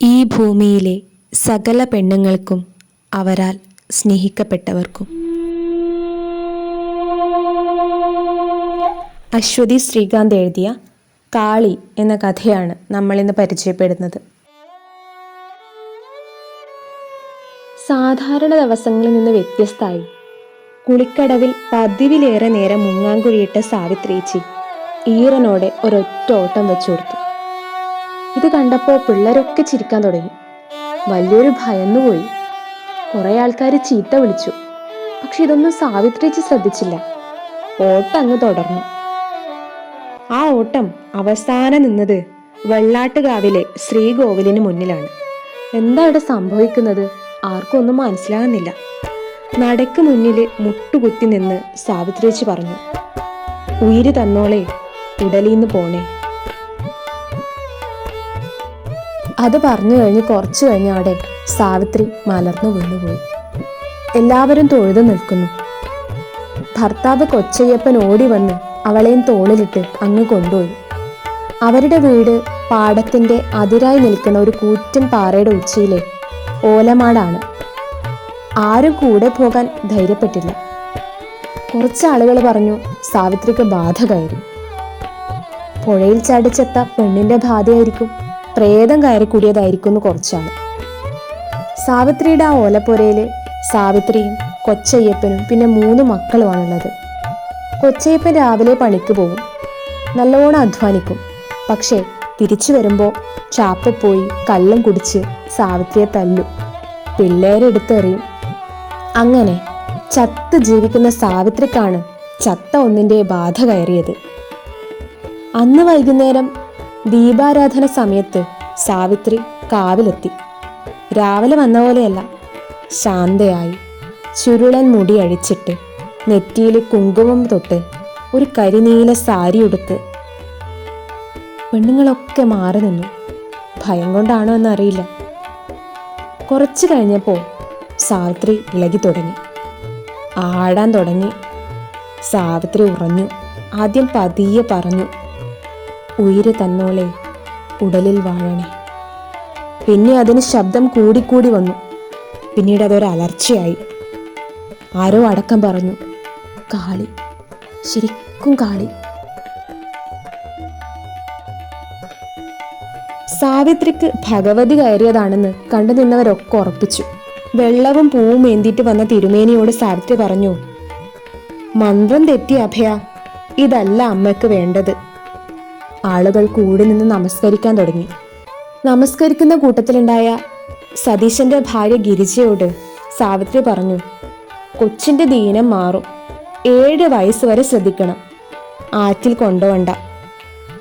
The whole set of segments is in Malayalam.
ഈ ഭൂമിയിലെ സകല പെണ്ണുങ്ങൾക്കും അവരാൽ സ്നേഹിക്കപ്പെട്ടവർക്കും. അശ്വതി ശ്രീകാന്ത് എഴുതിയ കാളി എന്ന കഥയാണ് നമ്മളിന്ന് പരിചയപ്പെടുന്നത്. സാധാരണ ദിവസങ്ങളിൽ നിന്ന് വ്യത്യസ്തമായി കുളിക്കടവിൽ പതിവിലേറെ നേരം മുങ്ങാങ്കുഴിയിട്ട സാവിത്രിച്ചി ഈറനോടെ ഒരൊറ്റ ഓട്ടം കൊടുത്തു ഇത് കണ്ടപ്പോൾ പിള്ളേരൊക്കെ ചിരിക്കാൻ തുടങ്ങി. വലിയൊരു ഭയന്നുപോയി. കുറെ ആൾക്കാർ ചീത്ത വിളിച്ചു. പക്ഷെ ഇതൊന്നും സാവിത്രിച്ച് ശ്രദ്ധിച്ചില്ല. ഓട്ടം അങ്ങ് തുടർന്നു. ആ ഓട്ടം അവസാനം നിന്നത് വെള്ളാട്ടുകാവിലെ ശ്രീകോവിലിന് മുന്നിലാണ്. എന്താ ഇവിടെ സംഭവിക്കുന്നത്? ആർക്കും ഒന്നും മനസ്സിലാകുന്നില്ല. നടക്ക് മുന്നിൽ മുട്ടുകുത്തി നിന്ന് സാവിത്രിച്ച് പറഞ്ഞു ഉയിര് തന്നോളെ ഉടലിന്ന് പോണേ. അത് പറഞ്ഞു കഴിഞ്ഞ് കുറച്ചു കഴിഞ്ഞാടെ സാവിത്രി മലർന്നു വീണുപോയി. എല്ലാവരും തൊഴുതു നിൽക്കുന്നു. ഭർത്താവ് കൊച്ചയ്യപ്പൻ ഓടി വന്ന് അവളെയും തോളിലിട്ട് അങ്ങ് കൊണ്ടുപോയി. അവരുടെ വീട് പാടത്തിന്റെ അതിരായി നിൽക്കുന്ന ഒരു കൂറ്റൻ പാറയുടെ ഉച്ചിയിലെ ഓലമാടാണ്. ആരും കൂടെ പോകാൻ ധൈര്യപ്പെട്ടില്ല. കുറച്ച് ആളുകൾ പറഞ്ഞു സാവിത്രിക്ക് ബാധ കയറി പുഴയിൽ ചാടിച്ചെത്ത പെണ്ണിന്റെ ബാധയായിരിക്കും പ്രേതം കയറി കൂടിയതായിരിക്കും കുറച്ചാണ്. സാവിത്രിയുടെ ആ ഓലപ്പുരയിൽ സാവിത്രിയും കൊച്ചയ്യപ്പനും പിന്നെ മൂന്ന് മക്കളുമാണുള്ളത്. കൊച്ചയ്യപ്പൻ രാവിലെ പണിക്ക് പോകും നല്ലോണം അധ്വാനിക്കും. പക്ഷേ തിരിച്ചു വരുമ്പോൾ ചാപ്പ പോയി കള്ളം കുടിച്ച് സാവിത്രിയെ തല്ലും. പിള്ളേരെടുത്തെറിയും. അങ്ങനെ ചത്ത് ജീവിക്കുന്ന സാവിത്രിക്കാണ് ചത്ത ഒന്നിന്റെ ബാധ കയറിയത്. അന്ന് വൈകുന്നേരം ദീപാരാധന സമയത്ത് സാവിത്രി കാവിലെത്തി. രാവിലെ വന്ന പോലെയല്ല ശാന്തയായി. ചുരുളൻ മുടി അഴിച്ചിട്ട് നെറ്റിയിൽ കുങ്കുമം തൊട്ട് ഒരു കരിനീല സാരി ഉടുത്ത് പെണ്ണുങ്ങളൊക്കെ മാറി നിന്നു. ഭയം കൊണ്ടാണോ എന്നറിയില്ല. കുറച്ചു കഴിഞ്ഞപ്പോൾ സാവിത്രി ഇളകി തുടങ്ങി. ആടാൻ തുടങ്ങി. സാവിത്രി ഉറഞ്ഞു. ആദ്യം പതിയെ പറഞ്ഞു ഉയിര് തന്നോളെ ഉടലിൽ വാഴണേ. പിന്നെ അതിന് ശബ്ദം കൂടിക്കൂടി വന്നു. പിന്നീട് അതൊരു അലർച്ചയായി. ആരോ അടക്കം പറഞ്ഞു കാളി ശരിക്കും കാളി. സാവിത്രിക്ക് ഭഗവതി കയറിയതാണെന്ന് കണ്ടു നിന്നവരൊക്കെ ഉറപ്പിച്ചു. വെള്ളവും പൂവും ഏന്തിയിട്ട് വന്ന തിരുമേനിയോട് സാവിത്രി പറഞ്ഞു മന്ത്രം തെറ്റി അഭയ ഇതല്ല അമ്മയ്ക്ക് വേണ്ടത്. ആളുകൾ കൂടി നിന്ന് നമസ്കരിക്കാൻ തുടങ്ങി. നമസ്കരിക്കുന്ന കൂട്ടത്തിലുണ്ടായ സതീശന്റെ ഭാര്യ ഗിരിജയോട് സാവിത്രി പറഞ്ഞു കൊച്ചിന്റെ ദീനം മാറും. ഏഴ് വയസ്സ് വരെ ശ്രദ്ധിക്കണം. ആറ്റിൽ കൊണ്ടുപോണ്ട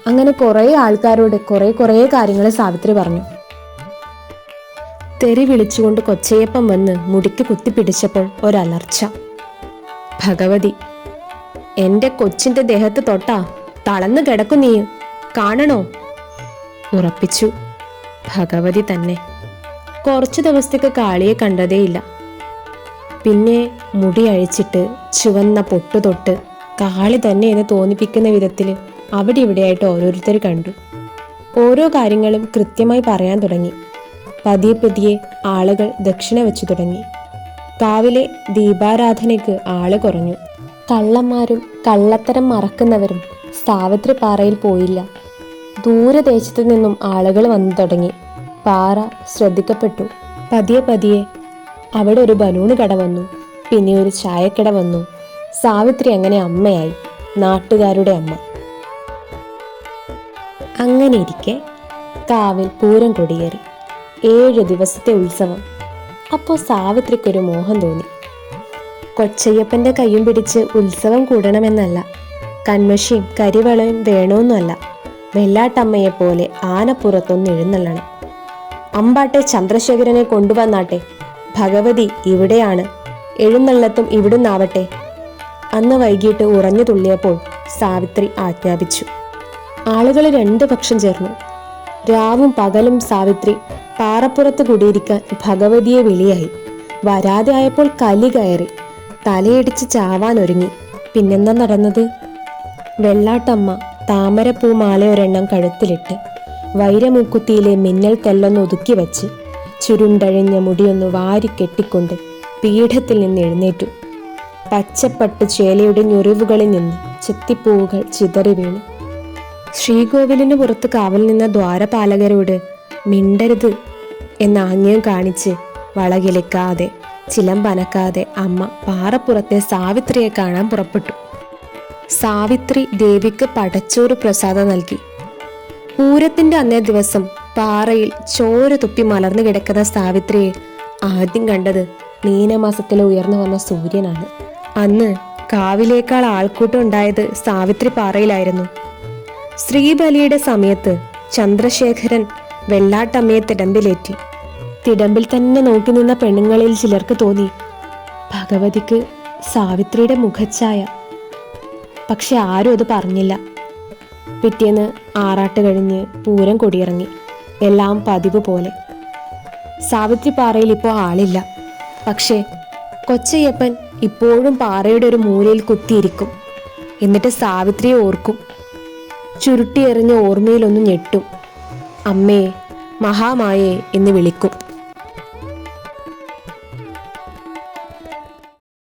അങ്ങനെ കുറേ ആൾക്കാരോട് കുറേ കുറേ കാര്യങ്ങൾ സാവിത്രി പറഞ്ഞു. തെറി വിളിച്ചുകൊണ്ട് കൊച്ചയ്യപ്പം വന്ന് മുടിക്ക് കുത്തിപ്പിടിച്ചപ്പോൾ ഒരലർച്ച. ഭഗവതി എന്റെ കൊച്ചിന്റെ ദേഹത്ത് തൊട്ടാ തളന്നു കിടക്കും നീ കാണണോ? ഉറപ്പിച്ചു. ഭഗവതി തന്നെ. കുറച്ചു ദിവസത്തേക്ക് കാളിയെ കണ്ടതേയില്ല. പിന്നെ മുടി അഴിച്ചിട്ട് ചുവന്ന പൊട്ടു തൊട്ട് കാളി തന്നെ എന്ന് തോന്നിപ്പിക്കുന്ന വിധത്തിൽ അവിടെ ഇവിടെയായിട്ട് ഓരോരുത്തർ കണ്ടു. ഓരോ കാര്യങ്ങളും കൃത്യമായി പറയാൻ തുടങ്ങി. പതിയെ പതിയെ ആളുകൾ ദക്ഷിണ വെച്ചു തുടങ്ങി. കാവിലെ ദീപാരാധനയ്ക്ക് ആൾ കുറഞ്ഞു. കള്ളന്മാരും കള്ളത്തരം മറക്കുന്നവരും സാവിത്രി പാറയിൽ പോയില്ല. ദൂരദേശത്തു നിന്നും ആളുകൾ വന്നു തുടങ്ങി. പാറ ശ്രദ്ധിക്കപ്പെട്ടു. പതിയെ പതിയെ അവിടെ ഒരു ബലൂണ് കട വന്നു. പിന്നെ ഒരു ചായക്കട വന്നു. സാവിത്രി അങ്ങനെ അമ്മയായി. നാട്ടുകാരുടെ അമ്മ. അങ്ങനെ ഇരിക്കെ കാവിൽ പൂരം കൊടിയേറി. ഏഴ് ദിവസത്തെ ഉത്സവം. അപ്പോൾ സാവിത്രിക്കൊരു മോഹം തോന്നി. കൊച്ചയ്യപ്പന്റെ കയ്യും പിടിച്ച് ഉത്സവം കൂടണമെന്നല്ല. കൺമഷിയും കരിവളയും വേണമെന്നല്ല വെള്ളാട്ടമ്മയെ പോലെ ആനപ്പുറത്തൊന്ന് എഴുന്നള്ളണം. അമ്പാട്ടെ ചന്ദ്രശേഖരനെ കൊണ്ടുവന്നാട്ടെ. ഭഗവതി ഇവിടെയാണ്. എഴുന്നള്ളത്തും ഇവിടുന്നാവട്ടെ. അന്ന് വൈകിട്ട് ഉറഞ്ഞു തുള്ളിയപ്പോൾ സാവിത്രി ആജ്ഞാപിച്ചു. ആളുകൾ രണ്ടു പക്ഷം ചേർന്നു. രാവും പകലും സാവിത്രി പാറപ്പുറത്ത് കുടിയിരിക്കാൻ ഭഗവതിയെ വിളിയായി. വരാതെ ആയപ്പോൾ കലി കയറി. തലയിടിച്ച് ചാവാൻ ഒരുങ്ങി പിന്നെന്താ നടന്നത്? വെള്ളാട്ടമ്മ താമരപ്പൂമാല ഒരെണ്ണം കഴുത്തിലിട്ട് വൈരമൂക്കുത്തിയിലെ മിന്നൽ തെല്ലൊന്ന് ഒതുക്കി വച്ച് ചുരുണ്ടഴിഞ്ഞ മുടിയൊന്ന് വാരി കെട്ടിക്കൊണ്ട് പീഠത്തിൽ നിന്ന് എഴുന്നേറ്റു. പച്ചപ്പട്ട് ചേലയുടെ ഞൊറിവുകളിൽ നിന്ന് ചെത്തിപ്പൂവുകൾ ചിതറി വീണു. ശ്രീകോവിലിന് പുറത്ത് കാവൽ നിന്ന ദ്വാരപാലകരോട് മിണ്ടരുത് എന്ന ആംഗ്യം കാണിച്ച് വളകിളിക്കാതെ ചിലമ്പനക്കാതെ അമ്മ പാറപ്പുറത്തെ സാവിത്രിയെ കാണാൻ പുറപ്പെട്ടു. സാവിത്രി ദേവിക്ക് പടച്ചോറ് പ്രസാദം നൽകി. പൂരത്തിന്റെ അന്നേ ദിവസം പാറയിൽ ചോര തുപ്പി മലർന്നു കിടക്കുന്ന സാവിത്രിയെ ആദ്യം കണ്ടത് മീനമാസത്തിലെ ഉയർന്നു വന്ന സൂര്യനാണ്. അന്ന് കാവിലേക്കാൾ ആൾക്കൂട്ടം ഉണ്ടായത് സാവിത്രി പാറയിലായിരുന്നു. ശ്രീബലിയുടെ സമയത്ത് ചന്ദ്രശേഖരൻ വെള്ളാട്ടമ്മയെ തിടമ്പിലേറ്റി. തിടമ്പിൽ തന്നെ നോക്കി നിന്ന പെണ്ണുങ്ങളിൽ ചിലർക്ക് തോന്നി ഭഗവതിക്ക് സാവിത്രിയുടെ മുഖച്ഛായ പക്ഷെ ആരും അത് പറഞ്ഞില്ല. പിറ്റേന്ന് ആറാട്ട് കഴിഞ്ഞ് പൂരം കൊടിയിറങ്ങി. എല്ലാം പതിവ് പോലെ. സാവിത്രി പാറയിൽ ഇപ്പോൾ ആളില്ല. പക്ഷേ കൊച്ചയ്യപ്പൻ ഇപ്പോഴും പാറയുടെ ഒരു മൂലയിൽ കുത്തിയിരിക്കും. എന്നിട്ട് സാവിത്രിയെ ഓർക്കും. ചുരുട്ടിയെറിഞ്ഞ ഓർമ്മയിലൊന്ന് ഞെട്ടും. അമ്മേ മഹാമായേ എന്ന് വിളിക്കും.